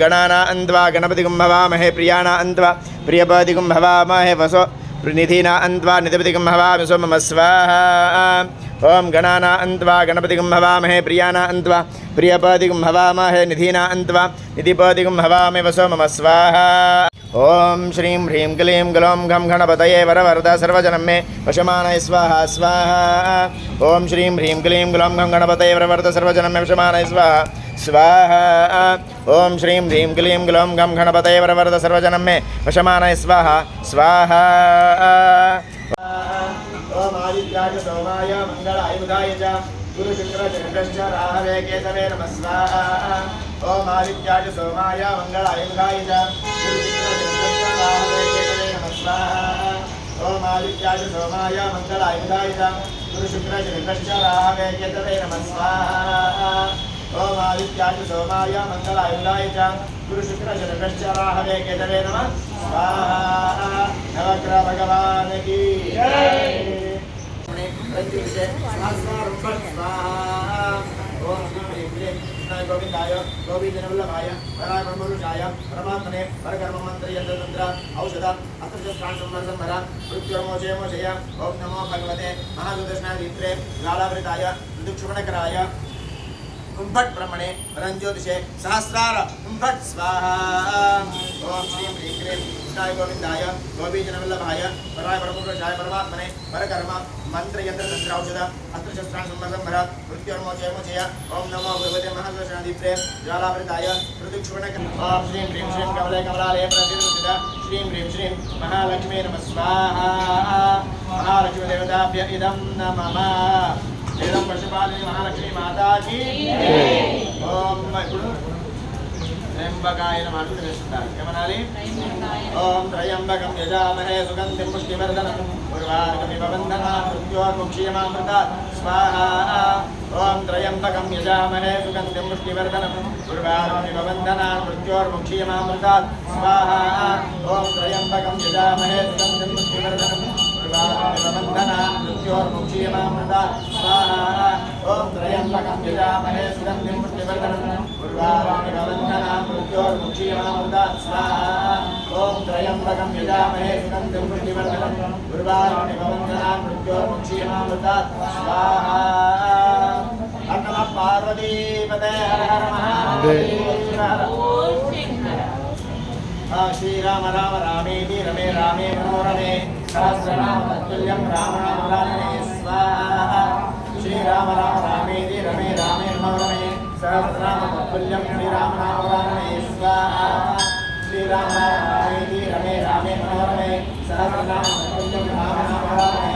गणाना अन्त्वा गणपतिगुं भवामहे प्रियाणा अन्त्वा प्रियपतिगुं भवामहे वसो निधिना अन्त्वा निधिपतिगुं भवामि सो मम स्वाहा। ॐ गणाना अन्त्वा गणपतिगुं भवामहे प्रियाणा अन्त्वा प्रियपतिगुं भवामहे निधिना अन्त्वा निधिपतिगुं भवामि वसो, मम स्वाहा। ॐ श्रीं ह्रीं क्लीं ग्लौं घं गणपतये, वरवरद सर्वजनं मे, वशमानय, स्वाहा स्वाहा। ॐ श्रीं ह्रीं क्लीं ग्लौं घं गणपतये, वरवरद सर्वजनं मे, वशमानय, स्वाहा। स्वाहा ॐ श्रीं ह्रीं क्लीं ग्लौं घं गणपतये वरवरद सर्वजनं मे वशमानय स्वाहा स्वाहा। ॐ आदित्याय सोमाय मङ्गलायुधाय च गुरुशुक्रचन्द्रश्च राहवे केतवे नमः, स्वाहा। आदित्याय मङ्गलायुधाय च ॐ आदित्याय सोमाय मङ्गलायुधाय च गुरुशुक्रचन्द्रश्च राहवे केतवे नमः, स्वाहा। ओम आदित्याय सोमाय मंगलायुधाय च गुरुशुक्रशनश्चराहवे केतवे नमः। स्वाहा नवग्रह भगवान् की प्रतिविषये स्वाहा ओम गोविंदाय गोविंदनवल्लभाय परामरुषाय परमात्मने परकर्ममन्त्रयन्त्रतन्त्र औषध अत्रशस्त्राणसंवरसंभर मृत्युर्मोचय मोचय ओम नमो भगवते महादुदर्शनादित्रे लालावृताय ऋतुक्षुपणकराय कुंभट ब्रह्मणे रंज्योतिषे सहस्रार कुंभट स्वाहा ओम श्रीं ह्रीं क्लीं कृष्णाय गोविन्दाय गोपीजनवल्लभाय पराय परमपुरुषाय परमात्मने परकर्म मंत्र यंत्र तंत्र औषध अस्त्र शस्त्राण संवरसंवर मृत्युर्मोचय मोचय ओम नमो भगवते महादर्शनादिप्रे ज्वालावृताय ऋतुक्षुणक ओम श्रीं ह्रीं श्रीं कमले कमलालये प्रसिद्ध श्रीं ह्रीं श्रीं महालक्ष्मी नमः स्वाहा महालक्ष्मी देवताभ्य इदं नमः వేదం పశుపాలిని మహాలక్ష్మి మాతాకి ఓం ఇప్పుడు త్ర్యంబకాయ నమః వేస్తుంటారు ఏమనాలి ఓం త్రయంబకం యజామహే సుగంధిం పుష్టివర్ధనం ఉర్వారుకమివ బంధనా మృత్యోర్ముక్షీయమామృత స్వాహా ఓం త్రయంబకం యజామహే సుగంధిం పుష్టివర్ధనం ఉర్వారుకమివ బంధనా మృత్యోర్ముక్షీయమామృత స్వాహా ఓం త్రయంబకం యజామహే సుగంధిం పుష్టివర్ధనం బంధనా మృత్యోర్ముక్షీయమామృత స్వాహా ఓం త్రయంబకం యజామహే సుగంధిం పుష్టివర్ధనం ఉర్వారుకమివ మృత్యోర్ముక్షీయమామృత స్వాహా ఓం త్రయంబకం యజామహే సుగంధిం పుష్టివర్ధనం ఉర్వారుకమివ మృత్యోర్ముక్షీయమామృత స్వాహా అన్నమ పార్వతీపదే హర హర మహాదేవ శ్రీరామ రామ రామేతి రమే రామే మనోరమే. सहस्रनामतुल्यं रामणामराणे स्वाहा श्रीराम राम रामेति रमे रामे नमो रमे सहस्रनामतुल्यं श्रीरामनामराणे स्वाहा श्रीराम राम रामेति रमे रामे नमो रमे सहस्रनामतुल्यं रामनामराणे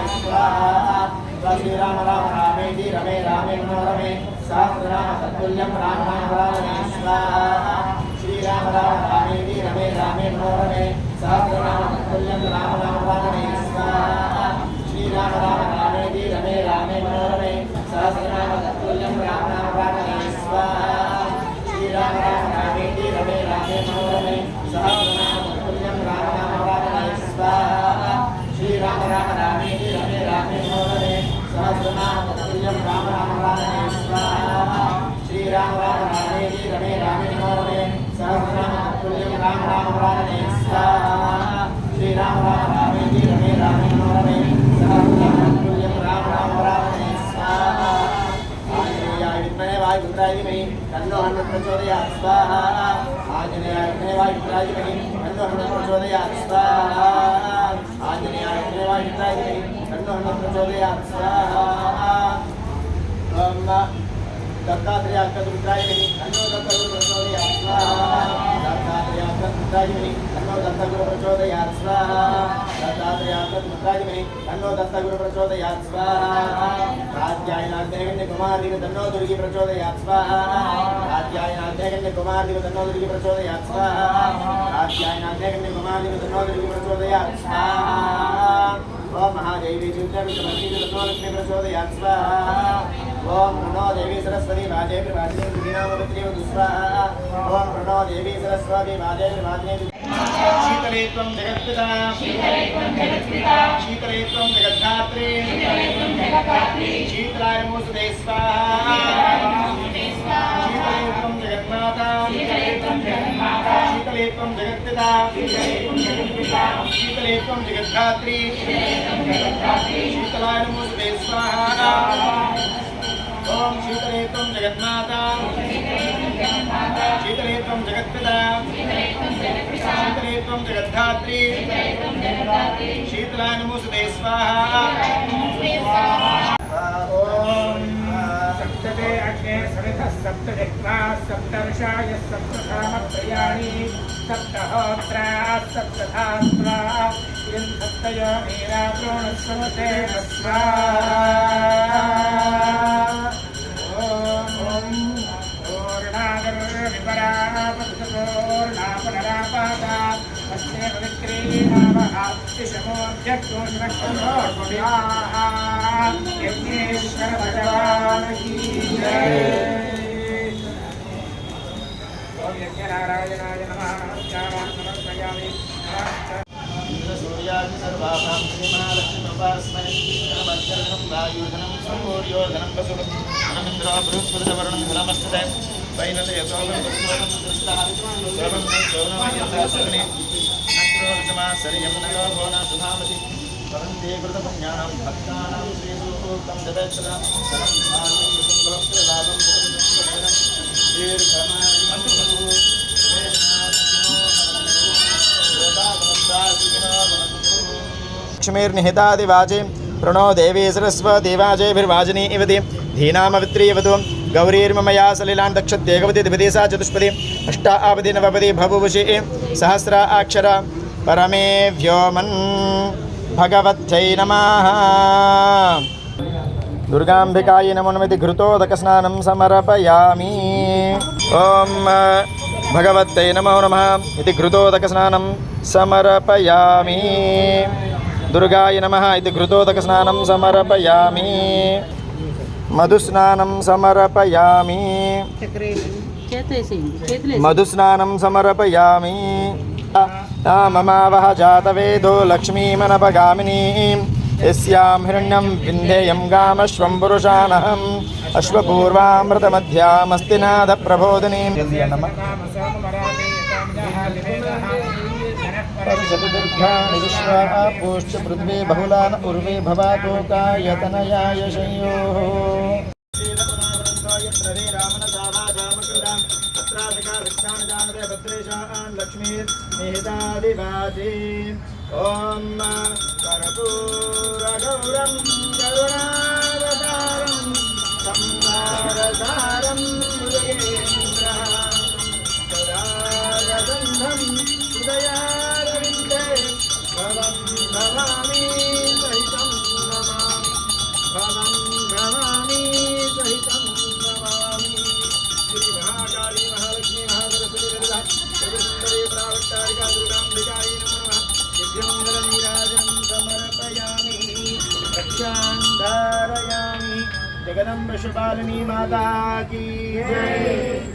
श्रीराम राम रामेति रमे रामे नमो रमे सहस्रनामतुल्यं रामनामराणे स्वाहा श्रीराम राम रामेति रमे रामे नमो रमे सहस्रनामतुल्यं रामनाम 감사합니다. वायुमयि तन्नो हन प्रचोदया स्वाहा आञ्जनेयाय वायुत्राजिमयि तन्नो हन प्रचोदया स्वाहा आञ्जनेयाय वायुत्राजिमयि तन्नो हन प्रचोदया स्वाहा ॐ दत्तात्रेय अक्कदुर्गाय तन्नो దత్తాత్రేయాత్మపుత్రాయని అన్నో దత్తగురు ప్రచోదయాత్ స్వాహా. దత్తాత్రేయాత్మపుత్రాయని అన్నో దత్తగురు ప్రచోదయాత్ స్వాహా. రాజ్యాయనాధ్యగణ్య కుమారిని తన్నో దుర్గి ప్రచోదయాత్ స్వాహా. రాజ్యాయనాధ్యగణ్య కుమారిని తన్నో దుర్గి ప్రచోదయాత్ స్వాహా. రాజ్యాయనాధ్యగణ్య కుమారిని తన్నో దుర్గి ప్రచోదయాత్ స్వాహా. ఓం మహాదేవి చిత్రవిక్రమీ ప్రచోదయాత్ స్వాహా. ఓం నమో దేవి సరస్వతి వాజే ప్రవాసిని దుర్గినామపత్రి స్వాహ. ఓం ప్రణో దేవీ సరస్వతి మాదేవి మాదేవి శీతలే త్వం జగత్పితా శీతలే త్వం జగద్ధాత్రి శీతలాయ మూసుదే స్వాహా శీతలే త్వం జగన్మాతా శీతలే త్వం జగత్పితా శీతలే త్వం జగద్ధాత్రి శీతలాయ మూసుదే స్వాహా ఓం శీతలే త్వం జగన్మాతా शीतलेत्वं जगत्पिता। शीतलेत्वं जगद्धात्री। शीतलानुमुसुते स्वाहा। ॐ सप्तते अग्ने सवितः सप्तजग्वा सप्तर्षाय सप्तधामत्रयाणि सप्तहोत्राः सप्तधात्रा सप्तयो मेरा द्रोणस्वमते स्वाहा। యజ్ఞేశ్వర భగవానికి ఓం యజ్ఞనారాయణాయ నమ నమస్కారాన్ని సమర్పయామి సూర్యాది సర్వాభాం శ్రీమహాలక్ష్మీపాస్మై వాయుధనం సూర్యోధనం వసుడు అనంతరం బృహస్పతి వర్ణం ధనమస్తు పైన యశోభోనాసుధామతి సరంతే కృతపుణ్యాం భక్తానాం శ్రీసూక్తం జగత్సరాభం లక్ష్మీర్నిహితాదివాచే ప్రణో దేవీ సరస్వతి వాచే భిర్వాజిని न सुधामति वन्दे कृतपुण्यानां भक्तानां श्रीसूक्तं जगत्सदा धनं धान्यं भक्तलाभं लक्ष्मीर्निहितादिवाचे प्रणो देवी सरस्वतीवाजेभिर्वाजिनी इवति धीनामवित्रीयवतु गौरीर्ममया सलिलान् दक्षत्येकवति द्विपदी सा चतुष्पदी अष्टा आवति नवपदी भवुषि सहस्रा अक्षर परमे व्योमन् भगवत्यै नमः दुर्गाम्बिकायै नमो नमिति घृतोदकस्नानं समर्पयामि ॐ भगवत्यै नमो नमः इति घृतोदकस्नानं समर्पयामि दुर्गाय नमः इति घृतोदकस्नानं समर्पयामि మధుస్నానం సమర్పయామి మధుస్నానం సమర్పయామి మమావహ జాతవేదో లక్ష్మీమనపగామినీ యస్యాం హిరణ్యం వింధేయం గామశ్వం పురుషానహం అశ్వపూర్వామృతమధ్యామస్తినాథ ప్రబోధినీ नादप्रबोधिनीं विश्वा पूश्च पृथ्वी बहुलान उर्वे भवातोकायतनयाय शंयोः। लक्ष्मीर्निहितादिवाची ॐ कर्पूरगौरं करुणावतारं संहारसारं भिक्षां धारयामि जगदम्बशपालिनी माता की